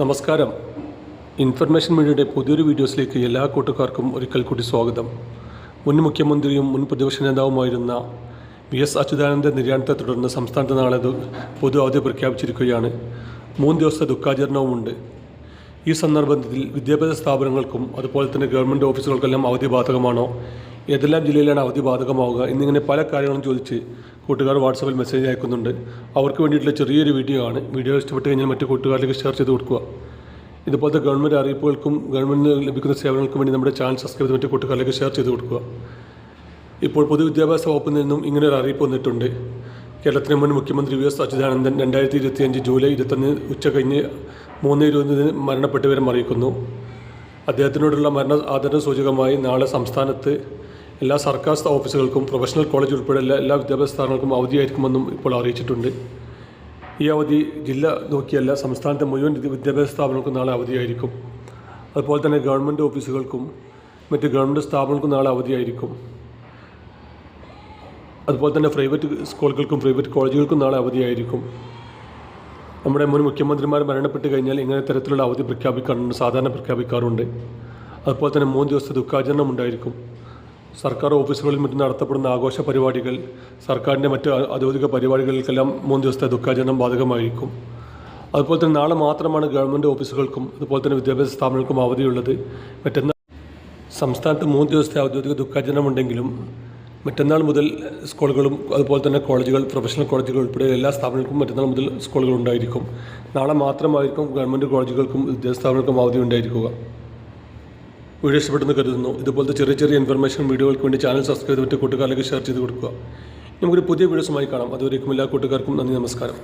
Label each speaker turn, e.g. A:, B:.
A: നമസ്കാരം. ഇൻഫർമേഷൻ മീഡിയയുടെ പുതിയൊരു വീഡിയോസിലേക്ക് എല്ലാ കൂട്ടുകാർക്കും ഒരിക്കൽ കൂടി സ്വാഗതം. മുൻ മുഖ്യമന്ത്രിയും മുൻ പ്രതിപക്ഷ നേതാവുമായിരുന്ന വി എസ് അച്യുതാനന്ദ നിര്യാണത്തെ തുടർന്ന് സംസ്ഥാനത്ത് നാളെ പൊതു അവധി പ്രഖ്യാപിച്ചിരിക്കുകയാണ്. മൂന്ന് ദിവസത്തെ ദുഃഖാചരണവുമുണ്ട്. ഈ സന്ദർഭത്തിൽ വിദ്യാഭ്യാസ സ്ഥാപനങ്ങൾക്കും അതുപോലെ തന്നെ ഗവൺമെന്റ് ഓഫീസുകൾക്കെല്ലാം അവധി ബാധകമാണോ ഏതെല്ലാം ജില്ലയിലാണ് അവധി ബാധകമാവുക എന്നിങ്ങനെ പല കാര്യങ്ങളും ചോദിച്ച് കൂട്ടുകാർ വാട്സപ്പിൽ മെസ്സേജ് അയക്കുന്നുണ്ട്. അവർക്ക് വേണ്ടിയിട്ടുള്ള ചെറിയൊരു വീഡിയോ ആണ്. വീഡിയോ ഇഷ്ടപ്പെട്ട് കഴിഞ്ഞാൽ മറ്റു കൂട്ടുകാരിലേക്ക് ഷെയർ ചെയ്ത് കൊടുക്കുക. ഇതുപോലത്തെ ഗവൺമെന്റ് അറിയിപ്പുകൾക്കും ഗവൺമെന്റ് ലഭിക്കുന്ന സേവനങ്ങൾക്കും വേണ്ടി നമ്മുടെ ചാനൽ സബ്സ്ക്രൈബ് ചെയ്ത് മറ്റു കൂട്ടുകാരിലേക്ക് ഷെയർ ചെയ്ത് കൊടുക്കുക. ഇപ്പോൾ പൊതുവിദ്യാഭ്യാസ വകുപ്പിൽ നിന്നും ഇങ്ങനെ ഒരു അറിയിപ്പ് വന്നിട്ടുണ്ട്. കേരളത്തിലെ മുൻ മുഖ്യമന്ത്രി വി എസ് അച്യുതാനന്ദൻ രണ്ടായിരത്തി ഇരുപത്തിയഞ്ച് ജൂലൈ ഇരുപത്തൊന്ന് ഉച്ച കഴിഞ്ഞ് മൂന്ന് ഇരുപതിന് മരണപ്പെട്ടവരും അറിയിക്കുന്നു. അദ്ദേഹത്തിനോടുള്ള മരണ ആദരണ സൂചകമായി നാളെ സംസ്ഥാനത്ത് എല്ലാ സർക്കാർ ഓഫീസുകൾക്കും പ്രൊഫഷണൽ കോളേജ് ഉൾപ്പെടെ എല്ലാ എല്ലാ വിദ്യാഭ്യാസ സ്ഥാപനങ്ങൾക്കും അവധിയായിരിക്കുമെന്നും ഇപ്പോൾ അറിയിച്ചിട്ടുണ്ട്. ഈ അവധി ജില്ല നോക്കിയല്ല സംസ്ഥാനത്തെ മുഴുവൻ വിദ്യാഭ്യാസ സ്ഥാപനങ്ങൾക്കും നാളെ അവധിയായിരിക്കും അതുപോലെ തന്നെ ഗവൺമെന്റ് ഓഫീസുകൾക്കും മറ്റ് ഗവൺമെന്റ് സ്ഥാപനങ്ങൾക്കും നാളെ അവധിയായിരിക്കും അതുപോലെ തന്നെ പ്രൈവറ്റ് സ്കൂളുകൾക്കും പ്രൈവറ്റ് കോളേജുകൾക്കും നാളെ അവധിയായിരിക്കും നമ്മുടെ മുൻ മുഖ്യമന്ത്രിമാർ മരണപ്പെട്ട് കഴിഞ്ഞാൽ ഇങ്ങനെ തരത്തിലുള്ള അവധി പ്രഖ്യാപിക്കാറുണ്ട് സാധാരണ പ്രഖ്യാപിക്കാറുണ്ട്. അതുപോലെ തന്നെ മൂന്ന് ദിവസത്തെ ദുഃഖാചരണം ഉണ്ടായിരിക്കും. സർക്കാർ ഓഫീസുകളിൽ മറ്റും നടത്തപ്പെടുന്ന ആഘോഷ പരിപാടികൾ സർക്കാരിന്റെ മറ്റ് ഔദ്യോഗിക പരിപാടികൾക്കെല്ലാം മൂന്ന് ദിവസത്തെ ദുഃഖാചരണം ബാധകമായിരിക്കും. അതുപോലെ തന്നെ നാളെ മാത്രമാണ് ഗവൺമെന്റ് ഓഫീസുകൾക്കും അതുപോലെ തന്നെ വിദ്യാഭ്യാസ സ്ഥാപനങ്ങൾക്കും അവധിയുള്ളത്. മറ്റന്നാൾ സംസ്ഥാനത്ത് മൂന്ന് ദിവസത്തെ ഔദ്യോഗിക ദുഃഖാചരണമുണ്ടെങ്കിലും മറ്റന്നാൾ മുതൽ സ്കൂളുകളും അതുപോലെ തന്നെ കോളേജുകൾ പ്രൊഫഷണൽ കോളേജുകൾ ഉൾപ്പെടെ എല്ലാ സ്ഥാപനങ്ങൾക്കും മറ്റന്നാൾ മുതൽ സ്കൂളുകൾ ഉണ്ടായിരിക്കും. നാളെ മാത്രമായിരിക്കും ഗവൺമെന്റ് കോളേജുകൾക്കും വിദ്യാഭ്യാസ സ്ഥാപനങ്ങൾക്കും അവധി ഉണ്ടായിരിക്കുക. വീഡിയോ ഇഷ്ടപ്പെടുന്നു കരുതുന്നു. ഇതുപോലത്തെ ചെറിയ ചെറിയ ഇൻഫർമേഷൻ വീഡിയോകൾക്ക് വേണ്ടി ചാനൽ സബ്സ്ക്രൈബ് ചെയ്തിട്ട് കൂട്ടുകാരിലേക്ക് ഷെയർ ചെയ്ത് കൊടുക്കുക. നമുക്കൊരു പുതിയ വീഡിയോസുമായി കാണാം. അതുവരേക്കും എല്ലാ കൂട്ടുകാർക്കും നന്ദി നമസ്കാരം.